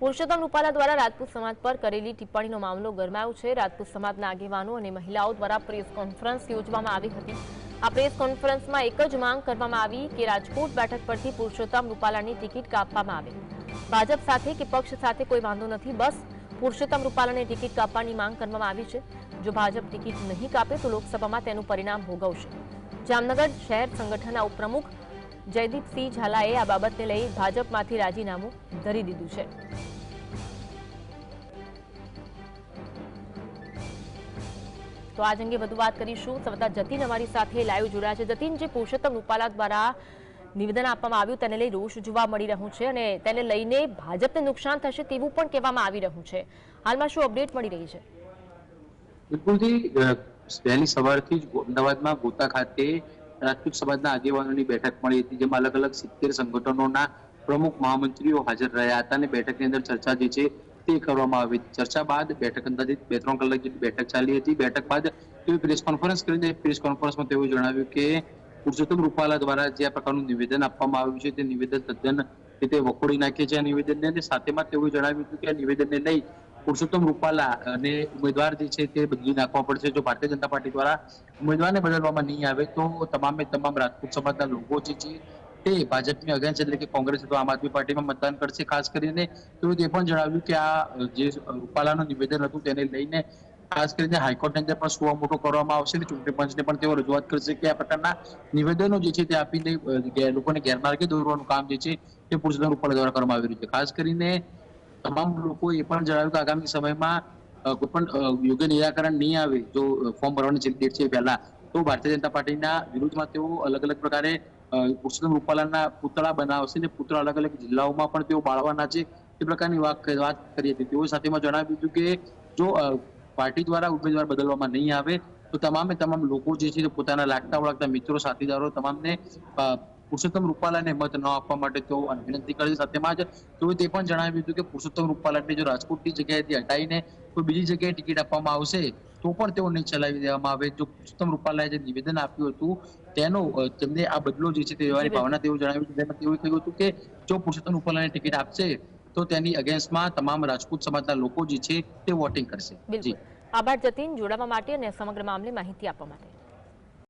પુરુષોત્તમ રૂપાલા દ્વારા રાજપૂત સમાજ પર કરેલી ટિપ્પણીનો મામલો ગરમાયો છે. રાજપૂત સમાજના આગેવાનો અને મહિલાઓ દ્વારા પ્રેસ કોન્ફરન્સ યોજવામાં આવી હતી. આ પ્રેસ કોન્ફરન્સમાં એક જ માંગ કરવામાં આવી કે રાજકોટ બેઠક પરથી પુરુષોત્તમ રૂપાલાની ટિકિટ કાપવામાં આવે. ભાજપ સાથે કે પક્ષ સાથે કોઈ વાંધો નથી, બસ પુરુષોત્તમ રૂપાલાને ટિકિટ કાપવાની માંગ કરવામાં આવી છે. જો ભાજપ ટિકિટ નહીં કાપે તો લોકસભામાં તેનું પરિણામ ભોગવશે. જામનગર શહેર સંગઠનના ઉપપ્રમુખ જયદીપસિંહ ઝાલાએ આ બાબતને લઈ ભાજપમાંથી રાજીનામું ધરી દીધું છે. તો આજ અંગે વધુ વાત કરીશું. સવતા જતીન અમારી સાથે લાઈવ જોડાયા છે. જતીન, જે પુરુષોત્તમ રૂપાલા દ્વારા નિવેદન આપવામાં આવ્યું, તેને લઈ રોષ જોવા મળી રહ્યું છે અને તેને લઈને ભાજપને નુકસાન થશે તેવું પણ કહેવામાં આવી રહ્યું છે. હાલમાં શું અપડેટ મળી રહી છે? બિલકુલથી વહેલી સવારથી જ અમદાવાદમાં ગોતા ખાતે રાજપૂત સમાજના આગેવાનોની બેઠક મળી હતી, જેમાં અલગ અલગ સિત્તેર સંગઠનોના પ્રમુખ મહામંત્રીઓ હાજર રહ્યા હતા અને બેઠકની અંદર ચર્ચા જે છે તે કરવામાં આવી ચર્ચા બાદ બેઠક અંદાજિત બે ત્રણ કલાક જેટલી બેઠક ચાલી હતી. બેઠક બાદ તેઓએ પ્રેસ કોન્ફરન્સ કરીને પ્રેસ કોન્ફરન્સમાં તેઓએ જણાવ્યું કે પુરુષોત્તમ રૂપાલા દ્વારા જે આ પ્રકારનું નિવેદન આપવામાં આવ્યું છે, તે નિવેદન તદ્દન રીતે વખોડી નાખે છે આ નિવેદનને અને સાથેમાં તેઓએ જણાવ્યું હતું કે આ નિવેદનને લઈ પુરુષોત્તમ રૂપાલા અને ઉમેદવાર જે છે તે બદલી નાખવા પડશે. જો ભારતીય જનતા પાર્ટી દ્વારા ઉમેદવારને બદલવામાં નહીં આવે, તો તમામે તમામ રાજપૂત સમાજના લોકો જે છે તે ભાજપની અગેન્સ્ટ એટલે કે કોંગ્રેસ અથવા આમ આદમી પાર્ટીમાં મતદાન કરશે. ખાસ કરીને તેઓએ એ પણ જણાવ્યું કે આ જે રૂપાલાનું નિવેદન હતું તેને લઈને ખાસ કરીને હાઈકોર્ટની અંદર પણ સુવા મોટો કરવામાં આવશે અને ચૂંટણી પંચને પણ તેઓ રજૂઆત કરશે કે આ પ્રકારના નિવેદનો જે છે તે આપીને લોકોને ગેરમાર્ગે દોરવાનું કામ જે છે તે પુરુષોત્તમ રૂપાલા દ્વારા કરવામાં આવી રહ્યું છે. ખાસ કરીને તમામ લોકો એ પણ જણાવ્યું કે આગામી સમયમાં કોઈ પણ યોગ્ય નિરાકરણ નહીં આવે, જો ફોર્મ ભરવાની ડેટ છે પહેલા, તો ભારતીય જનતા પાર્ટીના વિરુદ્ધમાં તેઓ અલગ અલગ પ્રકારે પુરુષોત્તમ રૂપાલાના પુતળા બનાવશે અને પુતળા અલગ અલગ જિલ્લાઓમાં પણ તેઓ બાળવાના છે તે પ્રકારની વાત વાત કરી હતી. તેઓ સાથેમાં જણાવ્યું હતું કે, જો પાર્ટી દ્વારા ઉમેદવાર બદલવામાં નહીં આવે, તો તમામે તમામ લોકો જે છે પોતાના લાગતા વળગતા મિત્રો, સાથીદારો, તમામને પુરુષોત્તમ રૂપાલાને મત ન આપવા માટે તેઓ વિનંતી કરે સાથેમાં જ તેઓએ તે પણ જણાવ્યું હતું કે પુરુષોત્તમ રૂપાલાને જો રાજકોટની જગ્યાએથી હટાવીને કોઈ બીજી જગ્યાએ ટિકિટ આપવામાં આવશે તો પણ તેઓને ચલાવી દેવામાં આવે. જો પુરુષોત્તમ રૂપાલાએ જે નિવેદન આપ્યું હતું તેનો તેમને આ બદલો જે છે તે લેવાની ભાવના તેઓ જણાવ્યું હતું તેમાં તેઓએ કહ્યું હતું કે જો પુરુષોત્તમ રૂપાલાને ટિકિટ આપશે તો તેની અગેન્સ્ટમાં તમામ રાજપૂત સમાજના લોકો જે છે તે વોટિંગ કરશે. જી. આભાર જતીન. જોડાવા માટે અને સમગ્ર મામલે માહિતી આપવા માટે.